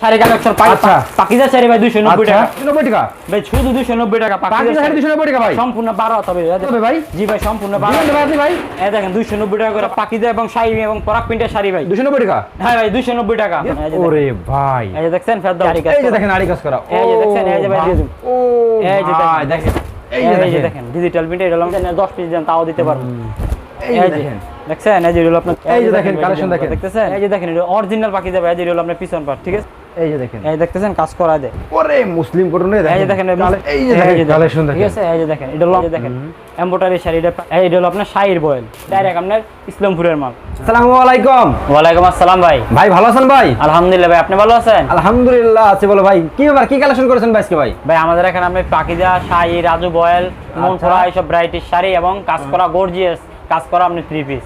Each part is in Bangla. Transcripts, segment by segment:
শাড়ি কালেকশন আচ্ছা। পাকিজা শাড়ি ভাই দুইশো নব্বই আচ্ছা টাকা নব্বই টাকা ভাই শুধু দুইশো নব্বই টাকা পাকিজা পাকিজা শাড়ি শাড়ি দুশো নব্বই টাকা ভাই সম্পূর্ণ বারো হবে হবে ভাই জি ভাই সম্পূর্ণ বারো দিবেন ভাই ভাই এই দেখেন দুইশো নব্বই টাকা করে পাকিজা এবং শাড়ি এবং পরাক প্রিন্টের শাড়ি ভাই দুশো নব্বই টাকা হ্যাঁ ভাই দুইশো নব্বই টাকা এই যে দেখেন- ওরে ভাই এই যে দেখছেন ফেরদা এই যে দেখেন আড়ি কাজ করা এই যে দেখছেন, এই যে ভাই ও এই যে দেখেন। দেখেন এই যে দেখেন দেখেন ডিজিটাল প্রিন্ট এটা হলো দশ পিস দেন তাও দিতে পারব এই যে দেখেন দেখছেন এই যে হলো আপনার এই যে দেখেন, collection দেখেন। দেখতেছেন এই যে দেখেন এটা অরিজিনাল পাখি যাবে এই যে হলো আপনার পিছন ঠিক আছে এই যে দেখেন এই দেখতেছেন কাজ করা দেয় ওরে মুসলিম কোটনে এই যে দেখেন এই যে দেখেন কালেকশন ঠিক আছে এই যে দেখেন এটা হলো এই দেখেন এমব্রয়ডারি এই এটা হলো আপনার শাড়ির বয়েল ডাইরেক্ট আপনার ইসলামপুরের মাল আসসালামু আলাইকুম ওয়ালাইকুম আসসালাম ভাই ভাই ভালো আছেন ভাই আলহামদুলিল্লাহ ভাই আপনি ভালো আছেন আলহামদুলিল্লাহ আছে বলো ভাই কি ব্যাপার কি কালেকশন করেছেন ভাই আজকে ভাই ভাই আমাদের এখানে আপনি পাকিজা শাড়ি রাজু বয়েল মনপুরা এইসব ভ্যারাইটির শাড়ি এবং কাজ করা গর্জিয়াস কাজ করা আপনি থ্রি পিস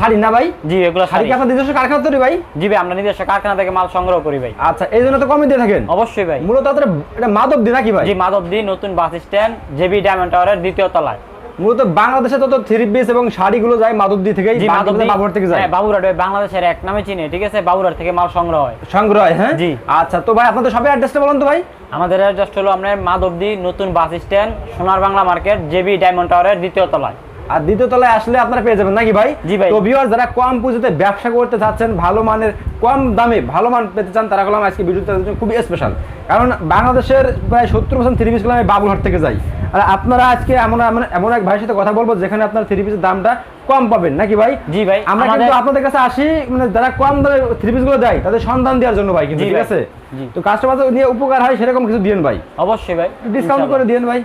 শাড়ি না ভাই? জি এগুলো শাড়ি কি আপনার নিজস্ব কারখানা তৈরি ভাই? জি ভাই আমরা নিজস্ব কারখানা থেকে মাল সংগ্রহ করি ভাই। আচ্ছা এই জন্য তো কমই দিয়ে থাকেন? অবশ্যই ভাই। মূলত আপনার এটা মাদক দি নাকি ভাই? জি মাধবদী নতুন বাস স্ট্যান্ড জেবি ডায়মন্ড টাওয়ারের দ্বিতীয় তলায়। মূলত বাংলাদেশে তত থ্রি পিস এবং শাড়িগুলো যায় জি থেকে যায়। হ্যাঁ বাংলাদেশের এক নামে চিনে ঠিক আছে? বাবুরহাট থেকে মাল সংগ্রহ হয়। সংগ্রহ হয়, হ্যাঁ? জি। আচ্ছা তো ভাই আপনাদের সবাই অ্যাড্রেসটা বলুন তো ভাই। আমাদের জাস্ট হলো আপনার মাধবদী নতুন বাস স্ট্যান্ড সোনার বাংলা মার্কেট জেবি ডায়মন্ড টাওয়ারের দ্বিতীয় তলায়। আর দ্বিতীয় তলায় আসলে আপনারা পেয়ে যাবেন নাকি ভাই? জি ভাই। তো ভিউয়ার যারা কম পুঁজিতে ব্যবসা করতে চাচ্ছেন ভালো মানের কম দামে ভালো মান পেতে চান তারা কলাম আজকে ভিডিওতে তাদের জন্য খুবই স্পেশাল কারণ বাংলাদেশের প্রায় সত্তর পার্সেন্ট থ্রি পিস আমি বাবুলহাট থেকে যাই। আর আপনারা আজকে আমরা এমন এমন এক ভাইয়ের সাথে কথা বলব যেখানে আপনার থ্রি পিসের দামটা কম পাবেন নাকি ভাই? জি ভাই আমরা কিন্তু আপনাদের কাছে আসি মানে যারা কম দামে থ্রি পিসগুলো দেয় তাদের সন্ধান দেওয়ার জন্য ভাই কিন্তু ঠিক আছে? তো কাস্টমার নিয়ে উপকার হয় সেরকম কিছু দিয়েন ভাই। অবশ্যই ভাই ডিসকাউন্ট করে দিয়েন ভাই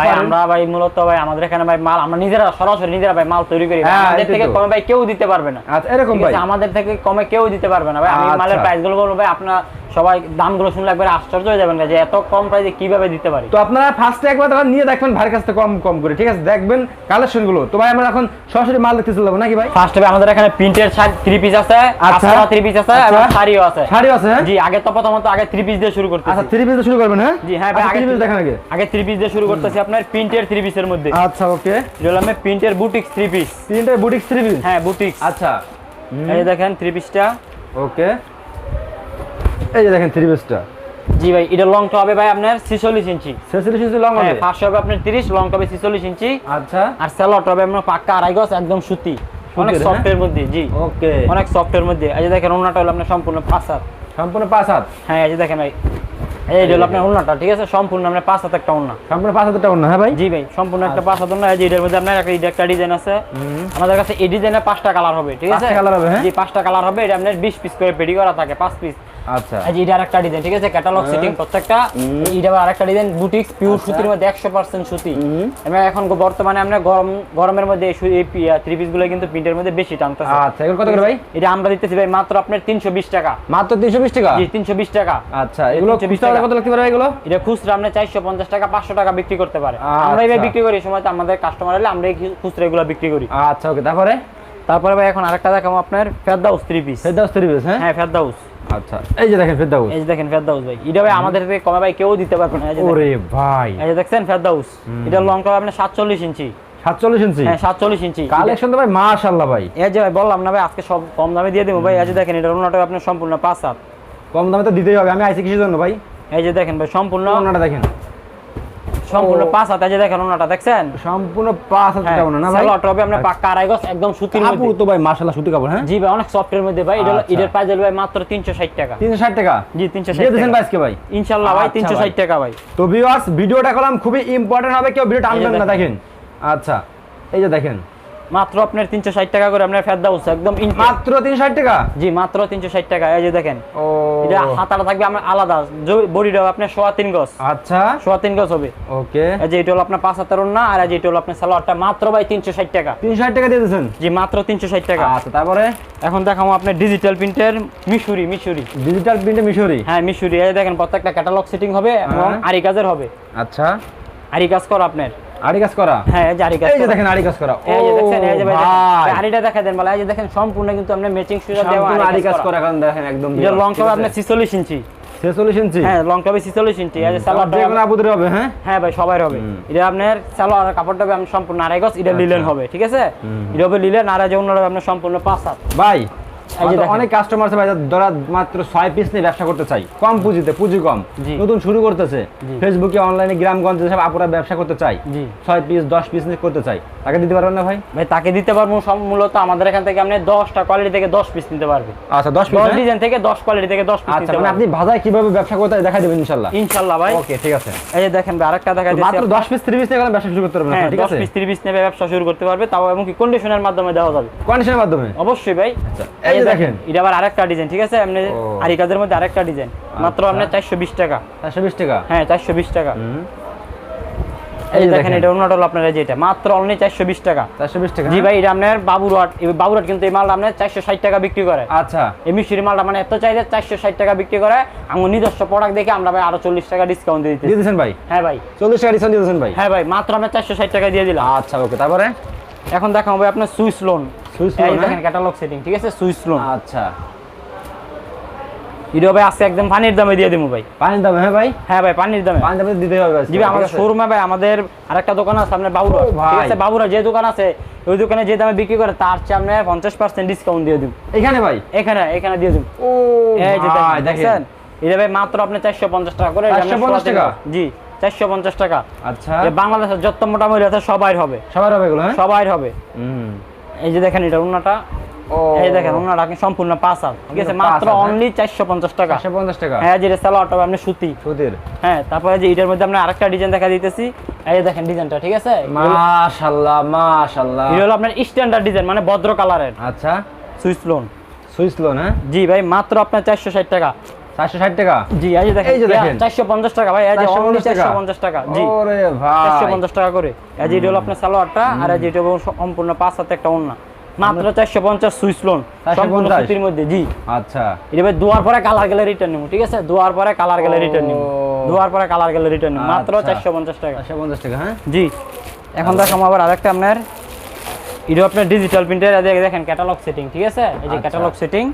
ভাই আমরা ভাই মূলত ভাই আমাদের এখানে ভাই মাল আমরা নিজেরা সরাসরি নিজেরা ভাই মাল তৈরি করি হ্যাঁ, আমাদের থেকে। কমে ভাই কেউ দিতে পারবে না। আচ্ছা এরকম ভাই। আমাদের থেকে কমে কেউ দিতে পারবে না ভাই। আমি আচ্ছা। মালের প্রাইসগুলো বলব ভাই আপনার সবাই দামগুলো শুনলে একবার আশ্চর্য হয়ে যাবেন যে এত কম প্রাইসে কীভাবে দিতে পারি। তো আপনারা ফার্স্টে একবার নিয়ে দেখবেন ভাইয়ের কাছ থেকে কম কম করে ঠিক আছে? দেখবেন কালেকশনগুলো। তো ভাই আমরা এখন সরাসরি মাল দেখতে চলে নাকি ভাই? ফার্স্ট ভাই আমাদের এখানে প্রিন্টের থ্রি পিস আছে আচ্ছা। আচ্ছা। থ্রি পিস আছে আচ্ছা। এবং শাড়িও আছে। শাড়ি আছে হ্যাঁ? জি আগে তো প্রথমত আগে থ্রি পিস দিয়ে শুরু করতেছি। আচ্ছা থ্রি পিস দিয়ে শুরু করবেন হ্যাঁ? জি হ্যাঁ ভাই আগে থ্রি পিস দেখেন আগে। আগে থ্রি পিস দিয়ে শুরু করতেছি আপনার প্রিন্টের থ্রি পিসের মধ্যে। আচ্ছা ওকে। হলো আপনার প্রিন্টের বুটিক থ্রি পিস তিনটে বুটিক থ্রি পিস হ্যাঁ বুটিক আচ্ছা। এই দেখেন থ্রি পিসটা ওকে। এই যে দেখেন থ্রি পিসটা জি ভাই এটা লংটা হবে ভাই আপনার ছিচল্লিশ ইঞ্চি। ছেচল্লিশ ইঞ্চি লং হ্যাঁ হবে? ফার্স্ট হবে আপনার তিরিশ লং হবে ছিচল্লিশ ইঞ্চি। আচ্ছা। আর স্যালোট হবে আপনার পাক্কা আড়াই গজ একদম সুতি। অনেক সুতির, সফটের মধ্যে জি। ওকে। অনেক সফটের মধ্যে। এই যে দেখেন ওনাটা হলো আপনার সম্পূর্ণ পাঁচ হাত সম্পূর্ণ পাঁচ হাত হ্যাঁ এই যে দেখেন ভাই। এই হলো আপনার ওনাটা ঠিক আছে? সম্পূর্ণ আপনার পাঁচ হাত একটা ওনা সম্পূর্ণ পাঁচ হাজার টাকা না হ্যাঁ ভাই? জি ভাই সম্পূর্ণ একটা পাঁচ হাত ওনা এই যে এটার মধ্যে আপনার একটা এটা একটা ডিজাইন আছে। আমাদের কাছে এই ডিজাইনের পাঁচটা কালার হবে ঠিক আছে? পাঁচটা colour হবে, হ্যাঁ? জি পাঁচটা কালার হবে। এটা আপনার বিশ পিস করে পেডি করা থাকে পাঁচ পিস আচ্ছা। এই যে এটা আরেকটা ডিজাইন ঠিক আছে? ক্যাটালগ সেটিং প্রত্যেকটা। এটা আরেকটা ডিজাইন বুটিক্স পিওর সুতির মধ্যে একশো পার্সেন্ট সুতি। এবং এখন বর্তমানে আমরা গরম গরমের মধ্যে এই থ্রি পিসগুলো কিন্তু প্রিন্টের মধ্যে বেশি টানতেছে। আচ্ছা এগুলো কত করে ভাই? এটা আমরা দিতেছি ভাই মাত্র আপনার তিনশো বিশ টাকা। মাত্র টাকা? জি টাকা। আচ্ছা এগুলো 320 খুচরা টাকা। কত লাগতে পারে এগুলো? এটা খুচরা আমরা চারশো পঞ্চাশ টাকা পাঁচশো টাকা বিক্রি করতে পারে। আচ্ছা। আমরা এবার বিক্রি করি সময় তো আমাদের কাস্টমার হলে আমরা খুচরা এগুলো বিক্রি করি। আচ্ছা ওকে তারপরে? তারপরে ভাই এখন আরেকটা দেখাবো আপনার Ferdous three piece Ferdous three piece হ্যাঁ? হ্যাঁ ফেরদাউস আচ্ছা এই যে দেখেন ফেরদাউস। এই যে দেখেন ফেরদাউস ভাই। এটা ভাই আমাদের কমে ভাই কেউ দিতে পারবে না। এই যে দেখেন। ওরে ভাই। এই যে দেখছেন ফেরদাউস? এটা লং হবে আপনার সাতচল্লিশ ইঞ্চি। সাতচল্লিশ ইঞ্চি? হ্যাঁ সাতচল্লিশ ইঞ্চি। কালেকশন তো ভাই মাশাআল্লাহ ভাই। এই যে ভাই বললাম না ভাই আজকে সব কম দামে দিয়ে দেবো ভাই। এই যে দেখেন এটা ওনাটা সম্পূর্ণ পাঁচ হাত কম দামে তো দিতেই হবে। আমি কিসের জন্য ভাই? এই যে দেখেন ভাই সম্পূর্ণ ওনাটা দেখেন। সম্পূর্ণ পাঁচ হাতে যে দেখেন ওনাটা দেখছেন? সম্পূর্ণ পাঁচ হাতে হ্যাঁ না ভাই? হবে আমরা পাক্কা আড়াই গজ একদম সুতির মধ্যে মধ্যে। তো ভাই মাশাআল্লাহ সুতি কাপড় হ্যাঁ? জি ভাই অনেক সফটের মধ্যে ভাই। এটা আচ্ছা। প্রাইস ভাই মাত্র তিনশো ষাট টাকা। তিনশো ষাট টাকা? জি তিনশো ষাট দিয়ে দিয়েছেন ভাই টাকা আজকে ভাই? ইনশাআল্লাহ ভাই আচ্ছা তিনশো ভাই। ষাট টাকা ভাই। তো ভিউয়ার্স ভিডিওটা করলাম খুবই ইম্পর্টেন্ট হবে কেউ ভিডিও আনবেন না দেখেন। আচ্ছা। এই যে দেখেন। মাত্র আপনার তিনশো ষাট টাকা করে আপনার ফেরদাউস একদম মাত্র তিনশো ষাট টাকা? জি মাত্র তিনশো ষাট টাকা এই যে দেখেন। ও। এটা হাতাটা থাকবে আপনার আলাদা বডিটা আপনার সোয়া তিন গজ। আচ্ছা। সোয়া তিন গজ হবে। ওকে। এই যে এটা হলো আপনার পাঁচ হাতের না আর এই যে এটা হলো আপনার সালোয়ারটা মাত্র ভাই তিনশো ষাট টাকা। তিনশো ষাট টাকা দিয়ে দিয়েছেন জি মাত্র তিনশো ষাট টাকা। আচ্ছা তারপরে? এখন দেখাবো আপনার ডিজিটাল প্রিন্টের মিশুরি মিশুরি। ডিজিটাল প্রিন্টে মিশরি? হ্যাঁ মিশুরি। এই দেখেন প্রত্যেকটা ক্যাটালগ সেটিং হবে এবং হ্যাঁ। আরি কাজের হবে। আচ্ছা। আরি কাজ করা আপনার। আড়ি কাজ করা? হ্যাঁ এই যে আরি কাজ এই যে দেখেন আড়ি কাজ করা। এই যে দেখছেন এই যে ভাই দেখেন। ভাই। এই আরিটা দেখা দেন বলে। এই যে দেখেন সম্পূর্ণ কিন্তু আপনার ম্যাচিং সুতা দেওয়া সম্পূর্ণ আড়ি কাজ কাজ করা। করা কারণ দেখেন একদম এটা লং হবে আপনার 46 ইঞ্চি। হ্যাঁ লং হবে 46 ইঞ্চি। এই যে সালোয়ারটা যে কোনো আপুদের হবে হ্যাঁ? হ্যাঁ ভাই সবাই হবে। এটা আপনার সালোয়ার কাপড়টা হবে আপনার সম্পূর্ণ আড়াই গজ। এটা লিলেন হবে ঠিক আছে? এটা হবে লিলেন আর এই যে অন্যটা আপনার সম্পূর্ণ পাঁচ হাত। ভাই অনেক কাস্টমার আছে ভাই যারা মাত্র ছয় পিস নিয়ে ব্যবসা করতে চাই কম পুঁজিতে পুঁজি কম নতুন শুরু করতেছে ফেসবুকে অনলাইনে গ্রামগঞ্জে সব আপুরা ব্যবসা করতে চাই ছয় পিস দশ পিস নিয়ে করতে চাই তাকে দিতে পারবেন না ভাই? ভাই তাকে দিতে পারব সব মূলত আমাদের এখান থেকে আপনি দশটা কোয়ালিটি থেকে দশ পিস নিতে পারবে। আচ্ছা দশ পিস ডিজাইন থেকে দশ কোয়ালিটি থেকে দশ পিস আচ্ছা মানে আপনি বাজারে কীভাবে ব্যবসা করতে দেখা দেবেন ইনশাল্লাহ। ইনশাল্লাহ ভাই। ওকে ঠিক আছে। এই যে দেখেন ভাই আরেকটা দেখা মাত্র দশ পিস থ্রি পিস নিয়ে ব্যবসা শুরু করতে পারবেন হ্যাঁ ঠিক দশ আছে? পিস তিরিশ নেবে ব্যবসা শুরু করতে পারবে তাও এমনকি কন্ডিশনের মাধ্যমে দেওয়া যাবে। কন্ডিশনের মাধ্যমে? অবশ্যই ভাই। এই দেখেন। এটা আবার আরেকটা ডিজাইন ঠিক আছে? আপনি ও। আরি কাজের মধ্যে আরেকটা ডিজাইন মাত্র আচ্ছা। আপনার চারশো বিশ টাকা। চারশো বিশ টাকা? হ্যাঁ চারশো বিশ টাকা। এই দেখেন। এটা অন্যটা আপনার এই যে এটা মাত্র অনলি চারশো বিশ টাকা। চারশো বিশ টাকা জি ভাই এটা আপনার বাবুরহাট এই বাবুরহাট কিন্তু এই মালটা আপনার চারশো ষাট টাকা বিক্রি করে। আচ্ছা। এই মিষ্টির মালটা মানে এত চাইলে চারশো ষাট টাকা বিক্রি করে। আমার নিজস্ব প্রোডাক্ট দেখে আমরা ভাই আরও চল্লিশ টাকা ডিসকাউন্ট দিয়ে দিতেছি। দিয়েছেন ভাই? হ্যাঁ ভাই। চল্লিশ টাকা ডিসকাউন্ট দিয়েছেন ভাই? হ্যাঁ ভাই মাত্র আমরা চারশো ষাট টাকা দিয়ে দিলাম। আচ্ছা ওকে। তারপরে? এখন দেখাবো ভাই আপনার সুইস লোন সুইস এই লোন, দেখেন ক্যাটালগ সেটিং ঠিক আছে? সুইস লোন আচ্ছা। ভাই আজকে একদম পানির দামে দিয়ে দেবো ভাই। পানির দাম হ্যাঁ ভাই? হ্যাঁ ভাই পানির দামে। পানির দামে দিতে হবে আমাদের শোরুমে ভাই আমাদের আরেকটা দোকান আছে আপনার বাবুরা। ঠিক আছে? বাবুরা যে দোকান আছে ওই দোকানে যে দামে বিক্রি করে তার চেয়ে আমরা পঞ্চাশ পার্সেন্ট ডিসকাউন্ট দিয়ে দিব। এখানে ভাই? এখানে এখানে দিয়ে দিব। ও এই যে দেখেন এটা ভাই মাত্র আপনি চারশো পঞ্চাশ টাকা করে আপনার 450 টাকা? জি। চারশো পঞ্চাশ টাকা। আচ্ছা। বাংলাদেশের যত আছে সবাই হবে। সবার হবে এগুলো হ্যাঁ? সবাই হবে। হুম। এই যে দেখেন এটা উন্নাটা। এই দেখেন সম্পূর্ণ পাঁচ হাত। ঠিক আছে? মাত্র হ্যাঁ? অনলি চারশো পঞ্চাশ টাকা। পঞ্চাশ টাকা। হ্যাঁ যেটা আপনি সুতি। সুতির। হ্যাঁ তারপরে যে এটার মধ্যে আমরা আরেকটা ডিজাইন দেখা দিতেছি। এই দেখেন ডিজাইনটা ঠিক আছে? মাশাআল্লাহ মাশাআল্লাহ। এটা হলো আপনার স্ট্যান্ডার্ড ডিজাইন মানে ভদ্র কালারের আচ্ছা। সুইস লোন সুইচ লোন হ্যাঁ? জি ভাই মাত্র আপনার চারশো ষাট টাকা। চারশো ষাট টাকা? জি এই দেখেন এই যে দেখেন। চারশো পঞ্চাশ টাকা ভাই এই যে 450 টাকা। চারশো পঞ্চাশ টাকা জি। ওরে ভাই। পঞ্চাশ টাকা করে। এই যে হলো আপনার সালোয়ারটা আর এই যে এটা সম্পূর্ণ পাঁচ হাতে একটা ওন্না মাত্র চারশো পঞ্চাশ সুইস লোন সম্পূর্ণ সুতির মধ্যে জি। আচ্ছা। এটা ভাই দুয়ার পরে কালার গেলে রিটার্ন নেব ঠিক আছে? দুয়ার পরে কালার গেলে রিটার্ন নেব। দুয়ার পরে কালার গেলে রিটার্ন নেব। মাত্র আচ্ছা। চারশো পঞ্চাশ টাকা। টাকা হ্যাঁ? জি। এখন দেখাম আবার আরেকটা আপনার এটা আপনার ডিজিটাল প্রিন্টার দেখেন ক্যাটালগ সেটিং ঠিক আছে এই যে আচ্ছা। ক্যাটালগ সেটিং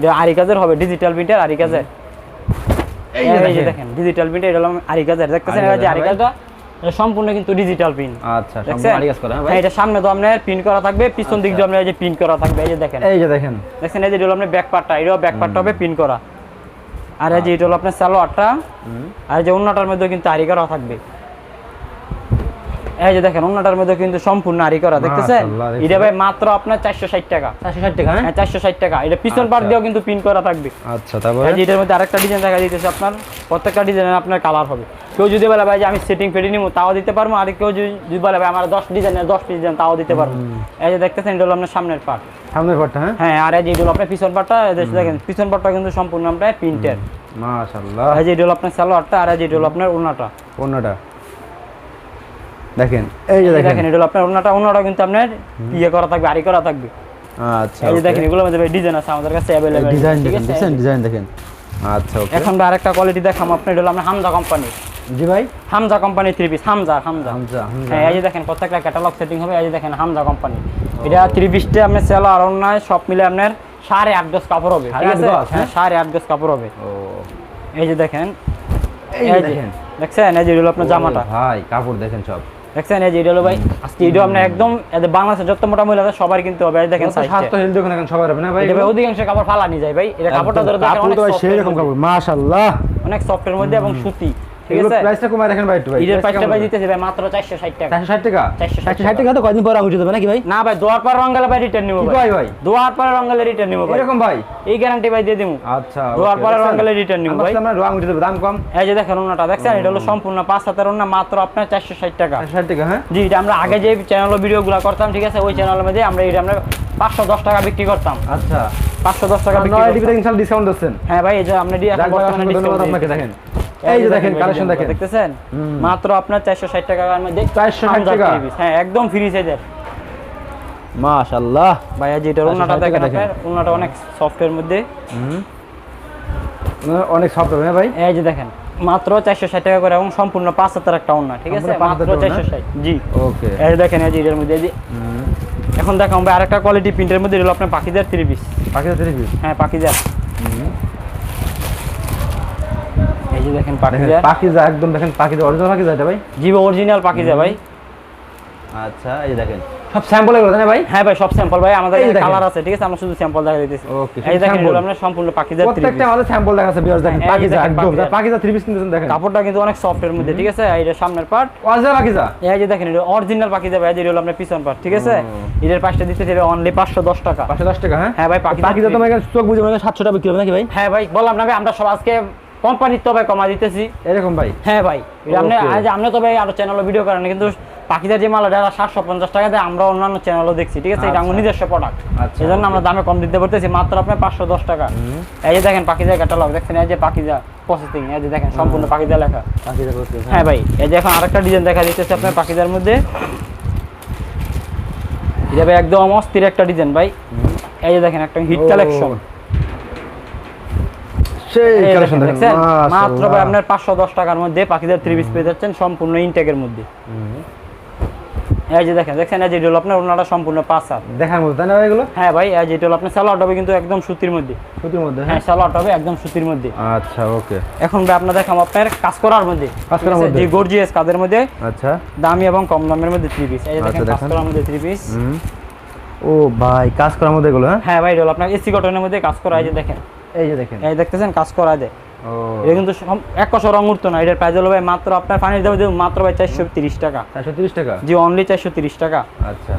যে আরি কাজের হবে ডিজিটাল প্রিন্টার আরি কাজের এই যে দেখেন দেখেন ডিজিটাল প্রিন্টার এটা হলো আরি কাজের দেখতেছেন এই যে আরি কাজটা এটা সম্পূর্ণ কিন্তু ডিজিটাল প্রিন্ট আচ্ছা সম্পূর্ণ আড়ি কাজ করা হ্যাঁ হ্যাঁ এটা সামনে তো আপনার প্রিন্ট করা থাকবে পিছন দিক আচ্ছা। দিয়ে আপনার এই যে প্রিন্ট করা থাকবে এই যে দেখেন এই যে দেখেন দেখছেন এই যে এটা হলো আপনার ব্যাক পার্টটা এটাও ব্যাক পার্টটা হবে প্রিন্ট করা আর এই যে এটা হলো আপনার সালোয়ারটা। আর এই যে অন্যটার মধ্যে কিন্তু আরি করা থাকবে এই যে দেখেন অন্যটার মধ্যে কিন্তু সম্পূর্ণ আরি করা দেখতেছেন? এটা ভাই মাত্র আপনার চারশো ষাট টাকা। চারশো ষাট টাকা হ্যাঁ? হ্যাঁ চারশো ষাট টাকা। এটা পিছন পার্ট আচ্ছা। দিয়েও কিন্তু প্রিন্ট করা থাকবে। আচ্ছা তারপরে? এই যে এটার মধ্যে আরেকটা ডিজাইন দেখা দিতেছে আপনার। প্রত্যেকটা ডিজাইনের আপনার কালার হবে। কেউ যদি বলে ভাই যে আমি সেটিং ফেটে নিবো তাও দিতে পারব? আর কেউ যদি বলে ভাই আমার দশ ডিজাইনের দশ পিস ডিজাইন তাও দিতে পারব। এই যে দেখতেছেন এটা হলো আপনার সামনের পার্ট সামনের পাটটা হ্যাঁ? হ্যাঁ আর এই যে এটা হলো আপনার পিছন পার্টটা দেখেন পিছন পার্টটা কিন্তু সম্পূর্ণ আপনার প্রিন্টের মাশাআল্লাহ। এই যে এটা হলো আপনার সালোয়ারটা আর এই যে এটা হলো আপনার ওনাটা পণ্যটা দেখেন এই যে দেখেন। এটা আপনার ওনাটা ওনাটা কিন্তু আপনার ইয়ে করা থাকবে আরি করা থাকবে। আচ্ছা এই যে দেখেন এগুলো মধ্যে ডিজাইন আছে আমাদের কাছে অ্যাভেলেবেল ডিজাইন দেখেন দেখেন ডিজাইন দেখেন। আচ্ছা ওকে। এখন আরেকটা কোয়ালিটি দেখাম আপনার এটা হলো আপনার হামজা কোম্পানি জি ভাই? Hamza company three piece Hamza Hamza. Hamza হ্যাঁ এই যে দেখেন প্রত্যেকটা ক্যাটালগ সেটিং হবে এই যে দেখেন হামজা কোম্পানি এটা থ্রি পিসটা আপনার সেল আর অন্যায় সব মিলে আপনার সাড়ে আট গজ কাপড় হবে ঠিক আছে? হ্যাঁ হ্যাঁ? সাড়ে আট গজ কাপড় হবে। ও। এই যে দেখেন এই যে দেখেন। দেখছেন? এই যে হলো আপনার জামাটা। ভাই কাপড় দেখেন সব। দেখছেন এই যে এটা হলো ভাই আজকে এটা একদম বাংলাদেশে বাংলাদেশের যত মোটা মহিলা সবার কিনতে হবে দেখেন দেখেন স্বাস্থ্য হেলদি ওখানে সবাই হবে না ভাই এটা অধিকাংশ কাপড় ফালানি যায় ভাই এটা কাপড়টা ধরে দেখেন অনেক তো সেই রকম কাপড় মাশাআল্লাহ। অনেক সফটের মধ্যে এবং সুতি। ঠিক আছে? প্রাইসটা কমায় দেখেন ভাই একটু ভাই ঈদের প্রাইসটা ভাই হবে? ভাই মাত্র চারশো ষাট টাকা। 460 টাকা? 460 460 টাকা। তো কয়দিন পরে উঠে যাবে নাকি ভাই? না ভাই দোয়ার পর রঙ্গালে ভাই রিটার্ন নিবো ভাই। ভাই? দোয়ার পরে রঙ্গালে রিটার্ন নিবো ভাই। এরকম ভাই? এই গ্যারান্টি ভাই দিয়ে দিমু। আচ্ছা দোয়ার okay, রঙ্গালে রিটার্ন নিবো ভাই। আমরা রং উঠে দেবো দাম কম। এই যে দেখেন ওনাটা দেখছেন? এটা হলো সম্পূর্ণ পাঁচ হাতের ওনা মাত্র আপনার চারশো ষাট টাকা। 460 টাকা হ্যাঁ? জি এটা আমরা আগে যে চ্যানেল ভিডিও ভিডিওগুলো করতাম ঠিক আছে? ওই চ্যানেলের মধ্যে আমরা এটা আমরা পাঁচশো দশ টাকা বিক্রি করতাম। আচ্ছা। পাঁচশো দশ টাকা বিক্রি নয় ডিসকাউন্ট দিচ্ছেন। হ্যাঁ ভাই এই যে আমরা আপনাকে দেখেন এই যে দেখেন কালেকশন দেখেন। দেখতেছেন? মাত্র আপনার চারশো ষাট টাকার মধ্যে 460 টাকা? হ্যাঁ একদম ফ্রি সাইজের মাশাআল্লাহ। ভাইয়া 460 ওনাটা দেখেন ওনাটা অনেক সফটের মধ্যে। অনেক সফট হবে ভাই? এই যে দেখেন মাত্র চারশো ষাট টাকা করে এবং সম্পূর্ণ পাঁচ হাজার একটা ওনা ঠিক আছে? মাত্র হাজার টাকা চারশো ষাট জি। ওকে। এই দেখেন এই যে এটার মধ্যে এই যে এখন দেখো আমরা আরেকটা কোয়ালিটি প্রিন্টের মধ্যে হলো আপনার পাখিজার থ্রি পিস বাকি থ্রি পিস হ্যাঁ পাখিজার এই যে দেখেন পাকিজা একদম দেখেন পাকিজা অরিজিনাল পাকিজা এটা ভাই? জি অরিজিনাল পাখিজা ভাই। আচ্ছা এই দেখেন। সব স্যাম্পল এগুলো তাই ভাই? হ্যাঁ ভাই সব স্যাম্পল ভাই আমাদের। কালার আছে ঠিক আছে? আমরা শুধু স্যাম্পল দেখা দিতেছি। Okay, এই দেখেন। এগুলো সম্পূর্ণ প্রত্যেকটা আমাদের স্যাম্পল দেখাচ্ছে বিয়ার্স দেখেন পাকিজা একদম। পাকিজা। পাকিজা থ্রি পিস কিনতেছেন দেখেন। কাপড়টা কিন্তু অনেক সফট এর মধ্যে ঠিক আছে? এইটা সামনের পার্ট অরিজিনাল পাকিজা এই যে দেখেন এটা অরিজিনাল পাখিজা ভাই এটা হলো আপনার পিছন পার্ট ঠিক আছে? এটার পাশটা দিতে হবে অনলি পাঁচশো দশ টাকা। পাঁচশো দশ টাকা হ্যাঁ? হ্যাঁ ভাই পাখিজা পাকিজা তো চোখ বুঝে মানে সাতশো টাকা বিক্রি হবে নাকি ভাই? হ্যাঁ ভাই বললাম না ভাই আমরা সব আজকে কোম্পানির তবে কমা দিতেছি। এরকম ভাই? হ্যাঁ ভাই। আপনি Okay. আজ আমরা তো ভাই আরও চ্যানেলে ভিডিও করেন কিন্তু পাখিদের যে মাল এটা সাতশো পঞ্চাশ টাকা দেয় আমরা অন্যান্য চ্যানেলও দেখছি ঠিক আছে? এটা আমার আচ্ছা। নিজস্ব প্রোডাক্ট আচ্ছা, এই জন্য আমরা দামে কম দিতে পারতেছি মাত্র আপনার পাঁচশো দশ টাকা। এই যে দেখেন পাখিদের ক্যাটালগ দেখছেন? এই যে পাখিজা প্রসেসিং এই যে দেখেন সম্পূর্ণ পাখিজা লেখা। করতে হ্যাঁ। ভাই এই যে এখন আরেকটা ডিজাইন দেখা দিতেছে আপনার পাখিজার মধ্যে। এটা ভাই একদম অস্থির একটা ডিজাইন ভাই। এই যে দেখেন একটা হিট কালেকশন সেই কালেকশন দেখেন, দেখেন মাত্র ভাই আপনার পাঁচশো দশ টাকার মধ্যে পাখিদের থ্রি পিস পেয়ে যাচ্ছেন সম্পূর্ণ ইনটেকের মধ্যে। এই যে দেখেন দেখছেন? এই যে এটা আপনার ওনাটা সম্পূর্ণ পাঁচ হাত। দেখার মতো তাই না ভাই এগুলো? হ্যাঁ ভাই এই যে এটা আপনার স্যালাড হবে কিন্তু একদম সুতির মধ্যে। সুতির মধ্যে হ্যাঁ? হ্যাঁ হবে একদম সুতির মধ্যে। আচ্ছা ওকে। এখন ভাই আপনার দেখাম আপনার কাজ করার মধ্যে কাজ করার মধ্যে। যে গর্জিয়াস কাজের মধ্যে? আচ্ছা। দামি এবং কম দামের মধ্যে থ্রি পিস এই যে দেখেন আচ্ছা, কাজ। করার মধ্যে থ্রি পিস ও ভাই কাজ করার মধ্যে এগুলো হ্যাঁ? ভাই হলো আপনার এসি কটনের মধ্যে কাজ করা এই যে দেখেন। এই যে দেখেন। এই দেখতেছেন কাজ করা দেয়। এটা কিন্তু এক কষা রং উঠতো না এটার প্রাইস হলো ভাই মাত্র আপনার পানির দাম মাত্র ভাই চারশো তিরিশ টাকা। চারশো তিরিশ টাকা? জি অনলি চারশো তিরিশ টাকা। আচ্ছা।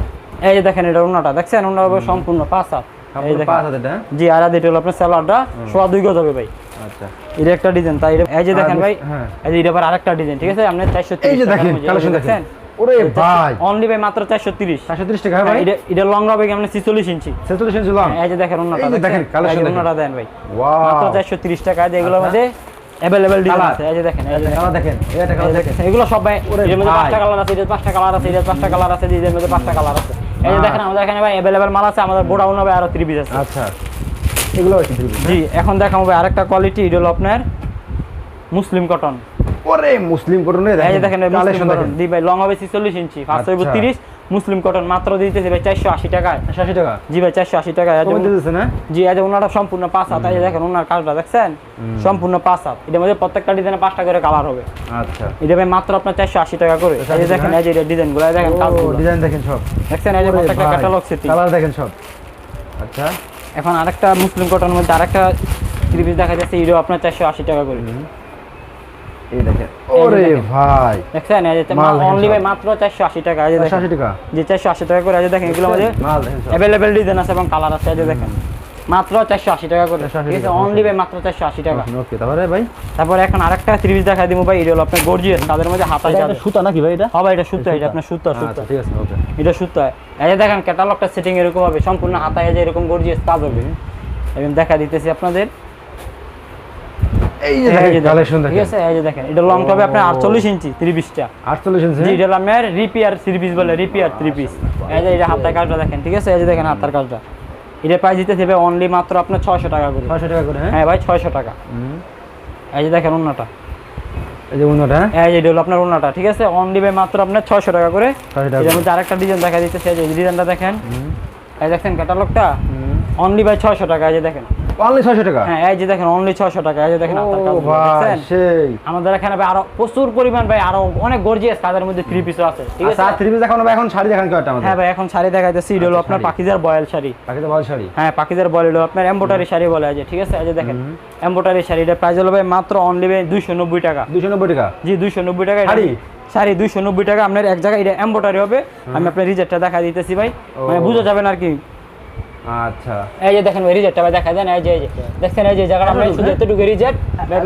এই যে দেখেন এটা ওনাটা দেখছেন? হবে সম্পূর্ণ পাঁচ হাত। এই দেখেন। পাঁচ হাজার টাকা জি আর এটা হলো আপনার স্যালাডটা সোয়া দুই গজ হবে ভাই। আচ্ছা। এটা একটা ডিজাইন তাই এই যে দেখেন ভাই। হ্যাঁ। এই যে এটা আবার আরেকটা ডিজাইন ঠিক আছে? আপনি চারশো দেখেন। ওরে ভাই অনলি ভাই মাত্র চারশো তিরিশ চারশো তিরিশ টাকা হ্যাঁ ভাই এটা এটা লং হবে কি আপনি ছিচল্লিশ ইঞ্চি ছেচল্লিশ ইঞ্চি লং এই যে দেখেন দেখেন, দেখেন। দেন ভাই ওয়াও মাত্র চারশো তিরিশ টাকা দিয়ে এগুলোর আচ্ছা। মধ্যে ডিজাইন আছে এই যে দেখেন এই যে কালার দেখেন কালার দেখেন এগুলো সবাই ওরে এর মধ্যে পাঁচটা কালার আছে এটার পাঁচটা কালার আছে এটার পাঁচটা কালার আছে এটার মধ্যে পাঁচটা কালার আছে এই যে দেখেন আমাদের এখানে ভাই অ্যাভেলেবেল মাল আছে আমাদের গোডাউন হবে আরও ত্রিশ আছে আচ্ছা এগুলো আছে থ্রি জি এখন দেখাবো ভাই আরেকটা কোয়ালিটি এটা হলো আপনার মুসলিম কটন ওরে মুসলিম কটন দেখেন জি ভাই লং হবে 46 ইঞ্চি ফার্স্ট হবে আচ্ছা। 30 মুসলিম কটন মাত্র দিতেছে ভাই 480 টাকায়। আশি টাকা? জি ভাই 480 টাকায় এই যে দিতেছে না? জি এই ওনাটা সম্পূর্ণ পাঁচ হাত এই দেখেন ওনার কাজটা দেখছেন? সম্পূর্ণ পাঁচ হাত। এটার মধ্যে প্রত্যেকটা ডিজাইনে পাঁচটা করে কালার হবে। আচ্ছা। এটা ভাই মাত্র আপনার 480 টাকা করে। এই দেখেন এই যে ডিজাইনগুলো দেখেন কাজগুলো। ডিজাইন দেখেন সব। দেখছেন এই যে প্রত্যেকটা ক্যাটালগ সেটিং কালার দেখেন সব। আচ্ছা। এখন আরেকটা মুসলিম কটনের মধ্যে আরেকটা থ্রি পিস দেখা যাচ্ছে এটাও আপনার 480 টাকা করে। এই দেখেন। ওরে ভাই। দেখছেন এই যে অনলি ভাই মাত্র 480 টাকা এই দেখেন। আশি টাকা? জি 480 টাকা করে এই দেখেন এগুলো মধ্যে মাল দেখেন সব। অ্যাভেলেবেল ডিজাইন আছে এবং কালার আছে এই দেখেন। মাত্র চারশো আশি টাকা করে। ঠিক আছে অনলি ভাই মাত্র চারশো আশি টাকা। ওকে তারপরে ভাই? তারপরে এখন আরেকটা ত্রিশ দেখা দিব ভাই এটা হলো আপনার গর্জিয়াস তাদের মধ্যে হাতায় এটা যাবে। সুতা নাকি ভাই এটা? হবে এটা সুতো এটা আপনার সুতো। সুতো আচ্ছা ঠিক আছে ওকে। এটা সুতো। এই যে দেখেন ক্যাটালগটা সেটিং এরকম হবে সম্পূর্ণ হাতায় যে এরকম গর্জিয়াস কাজ হবে এবং দেখা দিতেছি আপনাদের। এই যে এই যে দেখেন দেখেন, ঠিক আছে? এই যে দেখেন এটা লং হবে আপনার আটচল্লিশ ইঞ্চি ইঞ্চি? জি এটা হলো আপনার রিপিয়ার থ্রি পিস বলে রিপিয়ার থ্রি পিস এই যে এটা হাতার কাজটা দেখেন ঠিক আছে? এই যে দেখেন হাতার কাজটা। এটা প্রাইস দিতে দেবে অনলি মাত্র আপনার টাকা করে। টাকা করে হ্যাঁ? ভাই টাকা। এই যে দেখেন অন্যটা এই যে উন্নটা হ্যাঁ? এই হলো আপনার ওনাটা ঠিক আছে? অন দিবে মাত্র আপনার টাকা করে। এটার মধ্যে আরেকটা ডিজাইন দেখা দিতেছে এই ডিজাইনটা দেখেন। এই দেখেন ক্যাটালগটা অনলি বাই টাকা এই যে দেখেন। অনলি টাকা? হ্যাঁ এই যে দেখেন অনলি টাকা এই যে দেখেন দেখছেন? সেই। আমাদের এখানে ভাই আরও প্রচুর পরিমাণ ভাই আরও অনেক গর্জিয়াস কাজের মধ্যে থ্রি পিসও আছে ঠিক আছে? আচ্ছা থ্রি পিস দেখানো ভাই এখন শাড়ি দেখান কেউ আমাদের? হ্যাঁ ভাই এখন শাড়ি দেখাইতেছি এটা হলো আচ্ছা, আপনার শাড়ি। পাকিজার বয়েল শাড়ি। হ্যাঁ পাকিজার বয়েল হলো আপনার শাড়ি বলে আছে ঠিক আছে? এই যে দেখেন শাড়িটা প্রাইস হলো ভাই মাত্র অনলি ভাই দুইশো নব্বই টাকা। দুশো নব্বই টাকা? জি টাকা শাড়ি? দুইশো নব্বই টাকা আপনার এক জায়গায় এটা এম্বোটারি হবে আমি আপনার রিজেক্টটা দেখা দিতেছি ভাই। মানে। যাবেন আর কি আচ্ছা। এই যে দেখেন ভাই রিজেক্টটা দেখা দেন এই যে এই যে দেখছেন এই যে জায়গাটা আপনার শুধু এতটুকু রিজেক্ট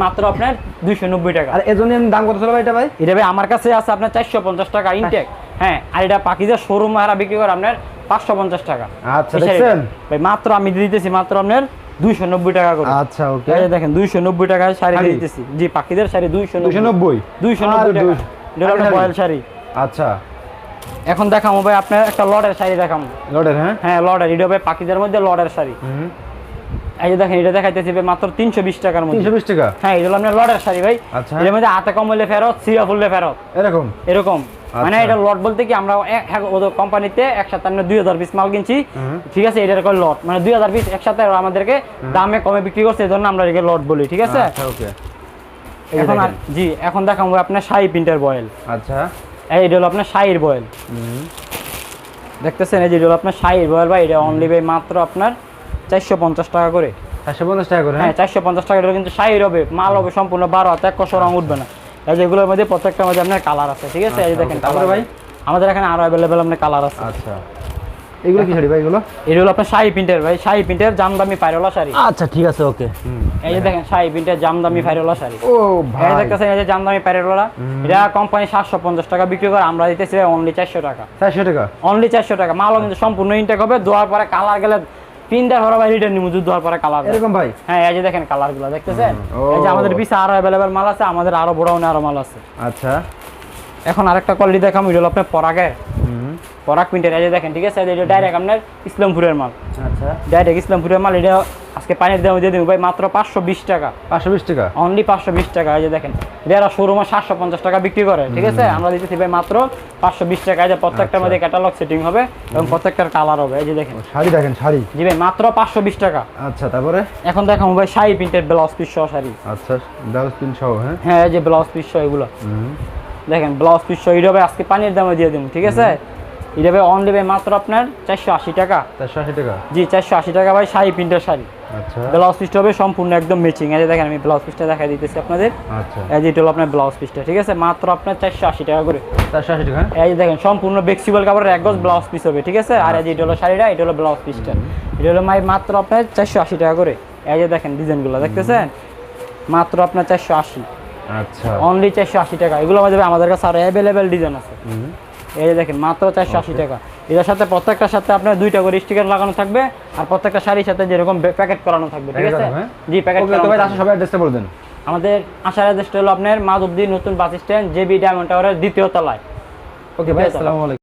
মাত্র আপনার দুইশো নব্বই টাকা। আর এজন্য দাম কত ছিল ভাই এটা ভাই? এটা ভাই আমার কাছে আছে আপনার চারশো পঞ্চাশ টাকা ইনটেক হ্যাঁ আর এটা পাখিদের শোরুম হারা বিক্রি করে আপনার পাঁচশো পঞ্চাশ টাকা। আচ্ছা, দেখছেন? ভাই মাত্র আমি দিতেছি মাত্র আপনার দুইশো নব্বই টাকা করে। আচ্ছা ওকে। এই যে দেখেন দুইশো নব্বই টাকায় শাড়ি? দিতেছি। জি পাখিদের শাড়ি দুইশো দুশো নব্বই? দুইশো আর নব্বই টাকা এটা বয়েল শাড়ি। আচ্ছা। এখন দেখাবো ভাই আপনার একটা লডের শাড়ি দেখাবো লটের হ্যাঁ? হ্যাঁ লডের এটা ভাই পাখিদের মধ্যে লডের শাড়ি। এই যে দেখেন এটা দেখাইতেছি ভাই মাত্র তিনশো বিশ টাকার মধ্যে। তিনশো বিশ টাকা? হ্যাঁ এটা হলো আপনার লডের শাড়ি ভাই। আচ্ছা। এর মধ্যে হাতে কমলে ফেরত সিরা ফুললে ফেরত। এরকম? এরকম। মানে আচ্ছা। এটা লট বলতে কি আমরা ওদের কোম্পানিতে একসাথে আমরা দুই হাজার পিস মাল কিনছি। ঠিক আছে এটার করে লট মানে দুই হাজার পিস একসাথে আমাদেরকে দামে কমে বিক্রি করছে এই জন্য আমরা এটাকে লট বলি ঠিক আছে? আচ্ছা ওকে। এখন। জি এখন দেখাবো আপনার শাহি প্রিন্টার বয়েল। আচ্ছা। এটা হলো আপনার শাহির বয়েল। দেখতেছেন এই যে হলো আপনার শাহির বয়েল ভাই এটা অনলি ভাই মাত্র আপনার চারশো পঞ্চাশ টাকা করে। চারশো পঞ্চাশ টাকা করে হ্যাঁ? হ্যাঁ চারশো পঞ্চাশ টাকা এটা কিন্তু শাহির হবে মাল হবে সম্পূর্ণ বারো হাতে একশো কষো রং উঠবে না। এই যেগুলোর মধ্যে প্রত্যেকটার মধ্যে আপনার কালার আছে ঠিক আছে? এই আচ্ছা, দেখেন তারপরে ভাই? আমাদের এখানে আরও অ্যাভেলেবেল আপনার কালার আছে। আচ্ছা। এগুলো কি শাড়ি ভাই এগুলো? এটা হলো আপনার শাহি প্রিন্টের ভাই শাহি প্রিন্টের জামদামি ফাইরোলা শাড়ি। আচ্ছা ঠিক আছে ওকে। এই যে দেখেন শাহি প্রিন্টের জামদামি ফাইরোলা শাড়ি। ও ভাই। দেখতেছেন এই যে জামদামি ফাইরোলা এটা কোম্পানি সাতশো পঞ্চাশ টাকা বিক্রি করে আমরা দিতেছি অনলি চারশো টাকা। চারশো টাকা? অনলি চারশো টাকা। মালও কিন্তু সম্পূর্ণ ইনটেক হবে দোয়ার পরে কালার গেলে প্রিন্টার ভরা ভাই রিটার্ন নিবো দোয়ার পরে কালার এরকম ভাই? হ্যাঁ এই যে দেখেন কালারগুলো দেখতেছেন? এই যে আমাদের পিছে আরও অ্যাভেলেবেল মাল আছে আমাদের আরও বড় আরও মাল আছে। আচ্ছা। এখন আরেকটা কোয়ালিটি দেখাম এটা হলো আপনার পরাগের। পরাগ প্রিন্টের এই যে দেখেন ঠিক আছে? এটা ডাইরেক্ট আপনার ইসলামপুরের মাল। আচ্ছা। ডাইরেক্ট ইসলামপুরের মাল এটা আজকে পানির দাম দিয়ে দেবো ভাই মাত্র পাঁচশো বিশ টাকা। পাঁচশো বিশ টাকা? অনলি পাঁচশো বিশ টাকা এই যে দেখেন। এটা শোরুমে সাতশো পঞ্চাশ টাকা বিক্রি করে ঠিক আছে? আমরা দিতেছি ভাই মাত্র পাঁচশো বিশ টাকা এই যে প্রত্যেকটার আচ্ছা। মধ্যে ক্যাটালগ সেটিং হবে এবং প্রত্যেকটার কালার হবে এই যে দেখেন। শাড়ি দেখেন শাড়ি? জি ভাই মাত্র পাঁচশো বিশ টাকা। আচ্ছা তারপরে? এখন দেখাবো ভাই শাহি প্রিন্টের ব্লাউজ পিস সহ শাড়ি। আচ্ছা ব্লাউজ পিন সহ হ্যাঁ? হ্যাঁ এই যে ব্লাউজ পিস সহ এগুলো। দেখেন ব্লাউজ পিস সহ এটা ভাই আজকে পানির দামে দিয়ে দেবো ঠিক আছে? এটা ভাই অনলি ভাই মাত্র আপনার চারশো আশি টাকা। চারশো আশি টাকা? জি চারশো আশি টাকা ভাই শাহি প্রিন্টের শাড়ি। আচ্ছা। ব্লাউজ পিসটা হবে সম্পূর্ণ একদম ম্যাচিং এই দেখেন আমি ব্লাউজ পিসটা দেখাই দিতেছি আপনাদের। আচ্ছা। এই যে এটা হলো আপনার ব্লাউজ পিসটা ঠিক আছে? মাত্র আপনার চারশো আশি টাকা করে। চারশো আশি টাকা হ্যাঁ? এই যে দেখেন সম্পূর্ণ বেক্সিবল কাপড়ের এক গজ ব্লাউজ পিস হবে ঠিক আছে? আর এই যে এটা হলো শাড়িটা এটা হলো ব্লাউজ পিসটা। এটা হলো মাই মাত্র আপনার চারশো আশি টাকা করে। এই যে দেখেন ডিজাইনগুলো দেখতেছেন? মাত্র আপনার চারশো আশি। আচ্ছা। অনলি চারশো আশি টাকা। এগুলো আমাদের কাছে আরও অ্যাভেলেবেল ডিজাইন আছে। এই যে দেখেন মাত্র চারশো আশি টাকা। এটার সাথে প্রত্যেকটার সাথে আপনার দুইটা করে স্টিকার লাগানো থাকবে আর প্রত্যেকটা শাড়ির সাথে যেরকম প্যাকেট করানো থাকবে ঠিক আছে? হ্যাঁ? জি প্যাকেট তো সবাই অ্যাড্রেসটা বলে দেন। আমাদের আসার অ্যাড্রেসটা হলো আপনার মাধবদী নতুন বাস স্ট্যান্ড জেবি ডায়মন্ড টাওয়ারের দ্বিতীয় তলায়। ওকে ভাই আসসালামু আলাইকুম।